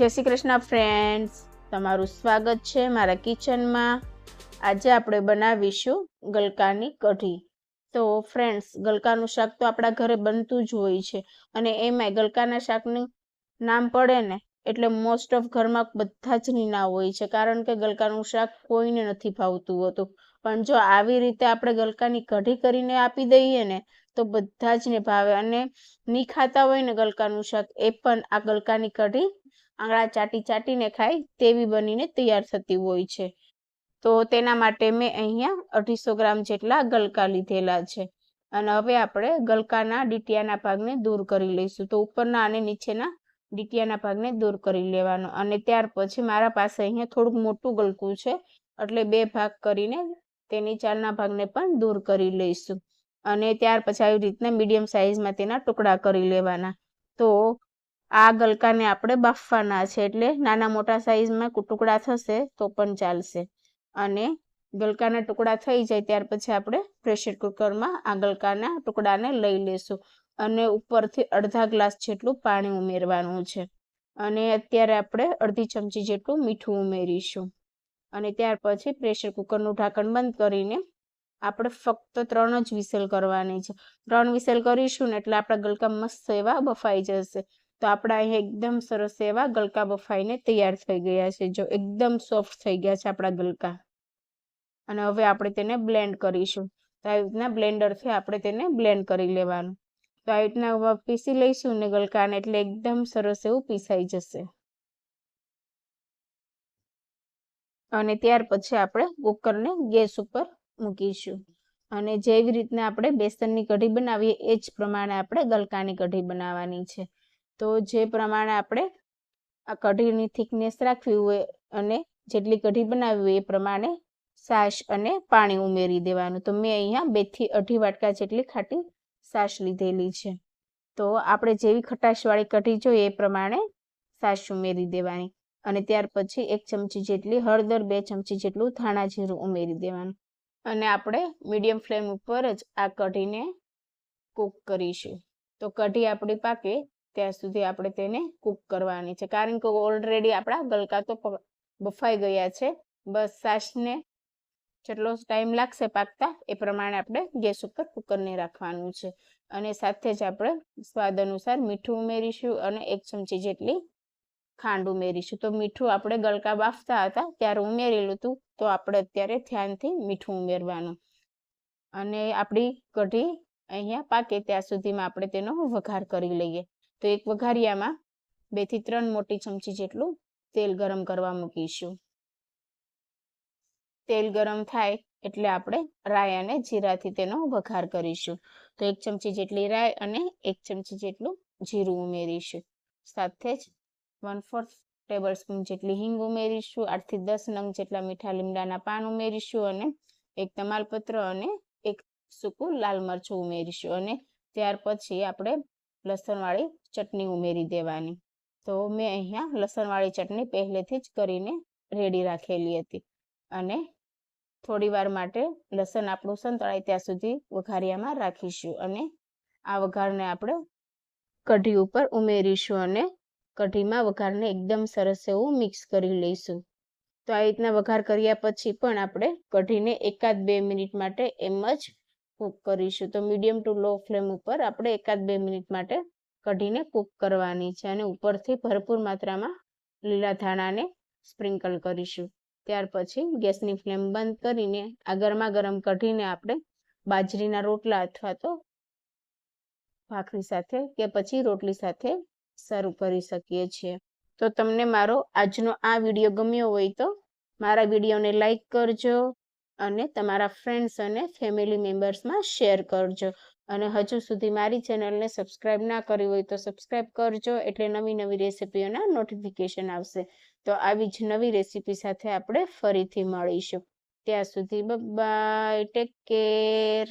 જય શ્રી કૃષ્ણ ફ્રેન્ડ્સ તમારું સ્વાગત છે મારા કિચનમાં. આજે આપણે બનાવીશું ગલકાની કઢી. તો ફ્રેન્ડ્સ ગલકાનું શાક તો આપણા ઘરે બનતું જ હોય છે અને એમાંય ગલકાના શાકનું નામ પડે ને એટલે મોસ્ટ ઓફ ઘરમાં બધા જ નીના હોય છે. કારણ કે ગલકાનું શાક કોઈને નથી ભાવતું હોતું. પણ જો આવી રીતે આપણે ગલકાની કઢી કરીને આપી દઈએ ને, તો બધા જ ને ભાવે. અને ની ખાતા હોય ને ગલકાનું શાક, એ પણ આ ગલકાની કઢી આંગળા ચાટી ચાટીને ખાય તેવી બનીને તૈયાર થતી હોય છે. તો તેના માટે મેં અહીંયા અઢીસો ગ્રામ જેટલા ગલકા લીધેલા છે. અને હવે આપણે ગલકાના ડીટિયાના ભાગને દૂર કરી લઈશું. તો ઉપરના અને નીચેના ડીટિયાના ભાગને દૂર કરી લેવાનો. અને ત્યાર પછી મારા પાસે અહીંયા થોડુંક મોટું ગલકું છે, એટલે બે ભાગ કરીને તેની ચાલના ભાગને પણ દૂર કરી લઈશું. અને ત્યાર પછી આવી રીતના મીડિયમ સાઇઝમાં તેના ટુકડા કરી લેવાના. તો આ ગલકાને આપણે બાફવાના છે એટલે નાના મોટા સાઈઝમાં ટુકડા થશે તો પણ ચાલશે. અને ગલકાના ટુકડા થઈ જાય ત્યાર પછી આપણે પ્રેશર કુકરમાં આ ગલકાના ટુકડાને લઈ લેશું. અને ઉપરથી અડધા ગ્લાસ જેટલું પાણી ઉમેરવાનું છે. અને અત્યારે આપણે અડધી ચમચી જેટલું મીઠું ઉમેરીશું. અને ત્યાર પછી પ્રેશર કુકરનું ઢાંકણ બંધ કરીને આપણે ફક્ત ત્રણ જ વિસેલ કરવાની છે. ત્રણ વિસેલ કરીશું ને એટલે આપણા ગલકા મસ્ત એવા બફાઈ જશે. તો આપણા અહીંયા એકદમ સરસ એવા ગલકા બફાઈને તૈયાર થઈ ગયા છે, જો એકદમ સોફ્ટ થઈ ગયા છે આપણા ગલકા. અને હવે આપણે તેને બ્લેન્ડ કરીશું. તો આવી રીતના બ્લેન્ડરથી આપણે તેને બ્લેન્ડ કરી લેવાનું. તો આવી રીતના પીસી લઈશું ને ગલકાને એટલે એકદમ સરસ એવું પીસાઈ જશે. અને ત્યાર પછી આપણે કુકરને ગેસ ઉપર મૂકીશું. અને જેવી રીતના આપણે બેસનની કઢી બનાવીએ, એ જ પ્રમાણે આપણે ગલકાની કઢી બનાવવાની છે. તો જે પ્રમાણે આપણે આ કઢીની થિકનેસ રાખવી હોય અને જેટલી કઢી બનાવવી હોય એ પ્રમાણે સાસ અને પાણી ઉમેરી દેવાનું. તો મેં અહીંયા બેથી અઢી વાટકા જેટલી ખાટી સાસ લીધેલી છે. તો આપણે જેવી ખટાશવાળી કઢી જોઈએ એ પ્રમાણે સાસ ઉમેરી દેવાની. અને ત્યાર પછી એક ચમચી જેટલી હળદર, બે ચમચી જેટલું ધાણા જીરું ઉમેરી દેવાનું. અને આપણે મીડિયમ ફ્લેમ ઉપર જ આ કઢીને કૂક કરીશું. તો કઢી આપણી પાકે ત્યાં સુધી આપણે તેને કૂક કરવાની છે. કારણ કે ઓલરેડી આપણા ગલકા તો બફાઈ ગયા છે. બસ સાસને જેટલો ટાઈમ લાગશે પાકતા એ પ્રમાણે આપણે ગેસ ઉપર કુકરને રાખવાનું છે. અને સાથે જ આપણે સ્વાદ અનુસાર મીઠું ઉમેરીશું અને એક ચમચી જેટલી ખાંડ ઉમેરીશું. તો મીઠું આપણે ગલકા બાફતા હતા, ત્યારે ઉમેરેલું હતું, તો આપણે અત્યારે ધ્યાનથી મીઠું ઉમેરવાનું. અને આપણી કઢી અહીંયા પાકે, ત્યાં સુધીમાં આપણે તેનો વઘાર કરી લઈએ. તો એક વઘારિયામાં બેથી ત્રણ મોટી ચમચી જેટલું તેલ ગરમ કરવા મૂકીશું. તેલ ગરમ થાય એટલે આપણે રાય અને જીરાથી તેનો વઘાર કરીશું. તો એક ચમચી જેટલી રાય અને એક ચમચી જેટલું જીરું ઉમેરીશું. સાથે જ વન ફોર્થ ટેબલ સ્પૂન જેટલી હિંગ ઉમેરીશું આઠથી દસ નંગ જેટલા મીઠા લીમડાના પાન ઉમેરીશું અને એક તમાલપત્ર અને એક સૂકું લાલ મરચું ઉમેરીશું. અને ત્યાર પછી આપણે લસણવાળી ચટણી ઉમેરી દેવાની. તો મેં અહીંયા લસણવાળી ચટણી પહેલેથી જ કરીને રેડી રાખેલી હતી. અને થોડી વાર માટે લસણ આપણું સંતળાય ત્યાં સુધી વઘારિયામાં રાખીશું અને આ વઘારને આપણે કઢી ઉપર ઉમેરીશું અને કઢીમાં વઘારને એકદમ સરસ એવું મિક્સ કરી લઈશું. તો આ રીતના વઘાર કર્યા પછી પણ આપણે કઢીને એકાદ બે મિનિટ માટે એમ જ કૂક કરીશું. તો મીડિયમ ટુ લો ફ્લેમ ઉપર આપણે એકાદ બે મિનિટ માટે કઢીને કૂક કરવાની છે અને ઉપરથી ભરપૂર માત્રામાં લીલા ધાણાને સ્પ્રિંકલ કરીશું. ત્યાર પછી ગેસની ફ્લેમ બંધ કરીને આ ગરમા ગરમ કઢીને આપણે બાજરીના રોટલા અથવા તો ભાખરી સાથે કે પછી રોટલી સાથે સર્વ કરી શકીએ છીએ. તો તમને મારો આજનો આ વીડિયો ગમ્યો હોય તો મારા વિડીયોને લાઈક કરજો. અને તમારા ફ્રેન્ડ્સ અને ફેમિલી મેમ્બર્સમાં શેર કરજો. અને હજુ સુધી મારી ચેનલને સબસ્ક્રાઈબ ના કરી હોય તો સબસ્ક્રાઈબ કરજો, એટલે નવી નવી રેસિપીઓના નોટિફિકેશન આવશે. તો આવી જ નવી રેસિપી સાથે આપણે ફરીથી મળીશું. ત્યાં સુધી બાય ટેક કેર